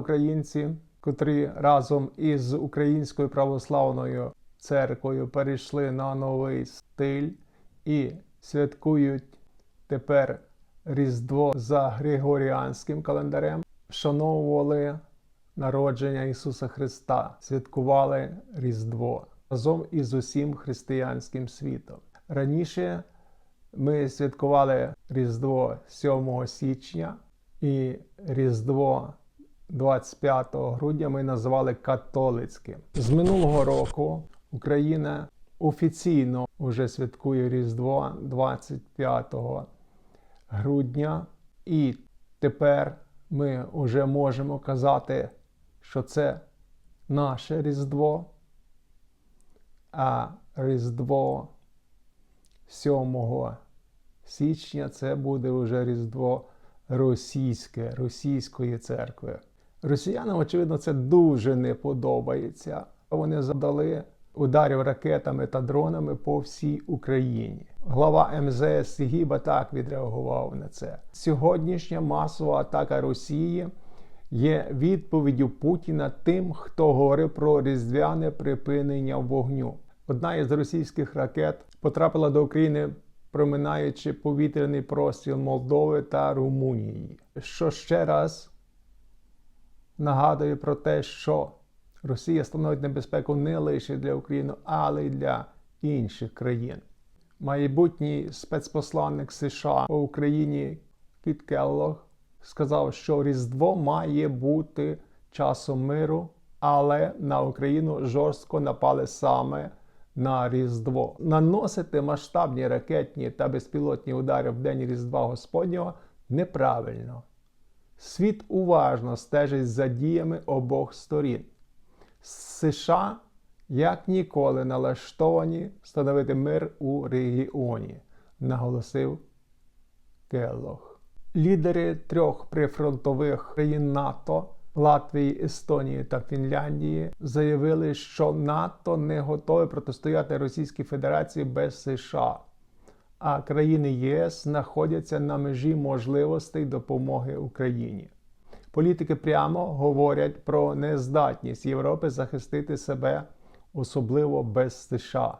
українці, котрі разом із Українською православною церквою перейшли на новий стиль і святкують тепер Різдво за Григоріанським календарем, вшановували народження Ісуса Христа, святкували Різдво разом із усім християнським світом. Раніше ми святкували Різдво 7 січня і Різдво 25 грудня ми назвали католицьким. З минулого року Україна офіційно вже святкує Різдво 25 грудня, і тепер ми вже можемо казати, що це наше Різдво, а Різдво 7 січня це буде вже Різдво російське, російської церкви. Росіянам, очевидно, це дуже не подобається. Вони завдали ударів ракетами та дронами по всій Україні. Глава МЗС Сігіба так відреагував на це. Сьогоднішня масова атака Росії є відповіддю Путіна тим, хто говорив про різдвяне припинення вогню. Одна із російських ракет потрапила до України, проминаючи повітряний простір Молдови та Румунії. Що ще раз нагадує про те, що Росія становить небезпеку не лише для України, але й для інших країн. Майбутній спецпосланник США у Україні Кіт Келлог сказав, що Різдво має бути часом миру, але на Україну жорстко напали саме на Різдво. Наносити масштабні ракетні та безпілотні удари в день Різдва Господнього неправильно. Світ уважно стежить за діями обох сторін. США як ніколи налаштовані встановити мир у регіоні, наголосив Келлог. Лідери трьох прифронтових країн НАТО Латвії, Естонії та Фінляндії заявили, що НАТО не готове протистояти Російській Федерації без США, а країни ЄС знаходяться на межі можливостей допомоги Україні. Політики прямо говорять про нездатність Європи захистити себе, особливо без США.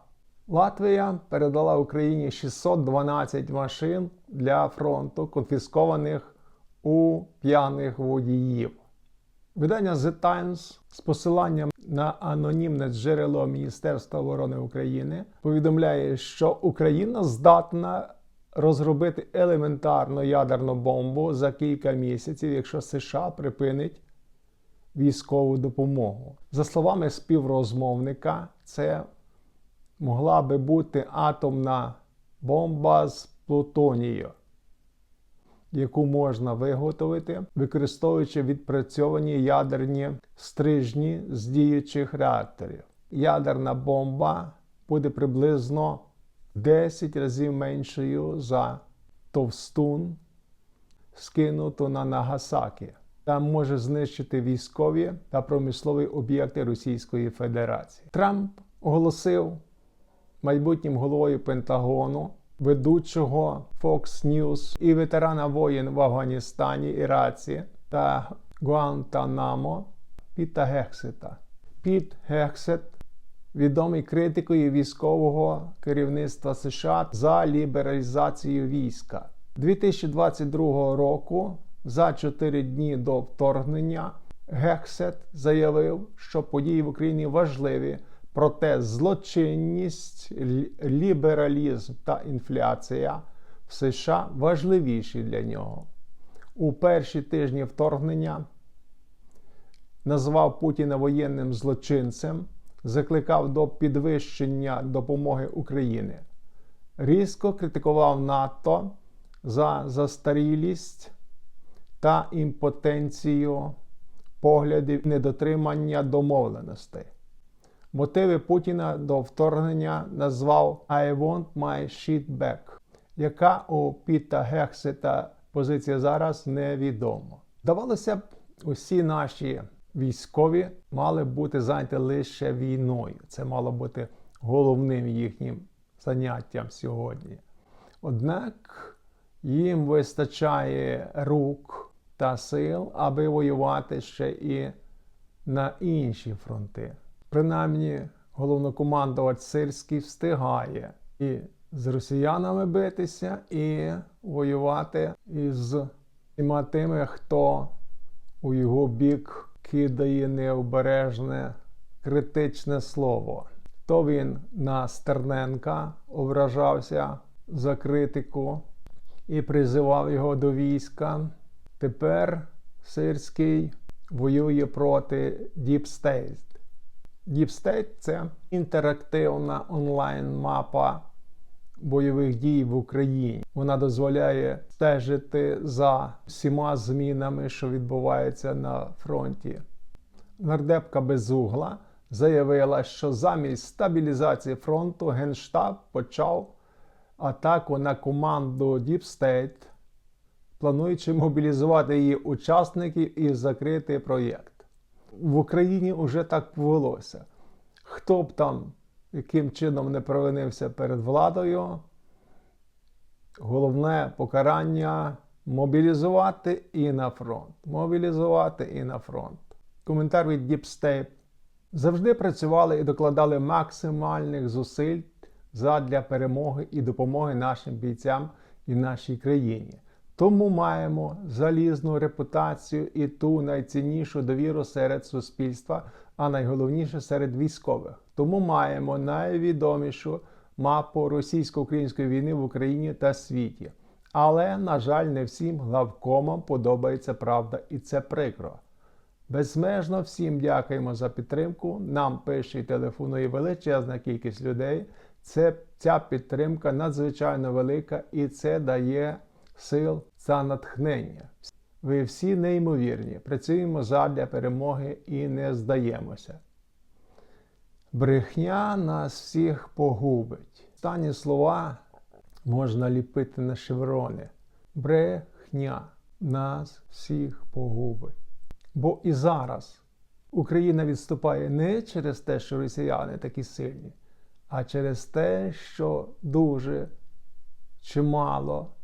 Латвія передала Україні 612 машин для фронту, конфіскованих у п'яних водіїв. Видання The Times з посиланням на анонімне джерело Міністерства оборони України повідомляє, що Україна здатна розробити елементарну ядерну бомбу за кілька місяців, якщо США припинить військову допомогу. За словами співрозмовника, це могла би бути атомна бомба з плутонію, яку можна виготовити, використовуючи відпрацьовані ядерні стрижні з діючих реакторів. Ядерна бомба буде приблизно 10 разів меншою за товстун, скинуту на Нагасакі. Там може знищити військові та промислові об'єкти Російської Федерації. Трамп оголосив майбутнім головою Пентагону, ведучого Fox News і ветерана воєн в Афганістані, Іраці та Гуантанамо Піта Гексета. Піт Гексет відомий критикою військового керівництва США за лібералізацію війська 2022 року. За 4 дні до вторгнення Гексет заявив, що події в Україні важливі, проте злочинність, лібералізм та інфляція в США важливіші для нього. У перші тижні вторгнення назвав Путіна воєнним злочинцем, закликав до підвищення допомоги України. Різко критикував НАТО за застарілість та імпотенцію поглядів недотримання домовленостей. Мотиви Путіна до вторгнення назвав I want my shit back, яка у Піта Гексета позиція зараз невідома. Здавалося б, усі наші військові мали бути зайняті лише війною. Це мало бути головним їхнім заняттям сьогодні. Однак їм вистачає рук та сил, аби воювати ще і на інші фронти. Принаймні, головнокомандувач Сирський встигає і з росіянами битися, і воювати із всіма тими, хто у його бік кидає необережне критичне слово. То він на Стерненка ображався за критику і призивав його до війська. Тепер Сирський воює проти State. State – це інтерактивна онлайн-мапа бойових дій в Україні. Вона дозволяє стежити за всіма змінами, що відбуваються на фронті. Нардепка Безугла заявила, що замість стабілізації фронту Генштаб почав атаку на команду State, плануючи мобілізувати її учасників і закрити проєкт. В Україні вже так повелося. Хто б там яким чином не провинився перед владою, головне покарання мобілізувати і на фронт. Мобілізувати і на фронт. Коментар від State. Завжди працювали і докладали максимальних зусиль задля перемоги і допомоги нашим бійцям і нашій країні. Тому маємо залізну репутацію і ту найціннішу довіру серед суспільства, а найголовніше серед військових. Тому маємо найвідомішу мапу російсько-української війни в Україні та світі. Але, на жаль, не всім главкомам подобається правда, і це прикро. Безмежно всім дякуємо за підтримку. Нам пише і телефонує величезна кількість людей. Це ця підтримка надзвичайно велика і це дає сил та натхнення. Ви всі неймовірні. Працюємо задля перемоги і не здаємося. Брехня нас всіх погубить. Останні слова можна ліпити на шеврони. Брехня нас всіх погубить. Бо і зараз Україна відступає не через те, що росіяни такі сильні, а через те, що дуже чимало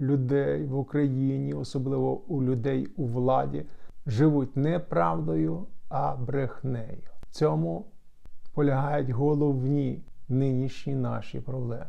людей в Україні, особливо у людей у владі, живуть не правдою, а брехнею. В цьому полягають головні нинішні наші проблеми.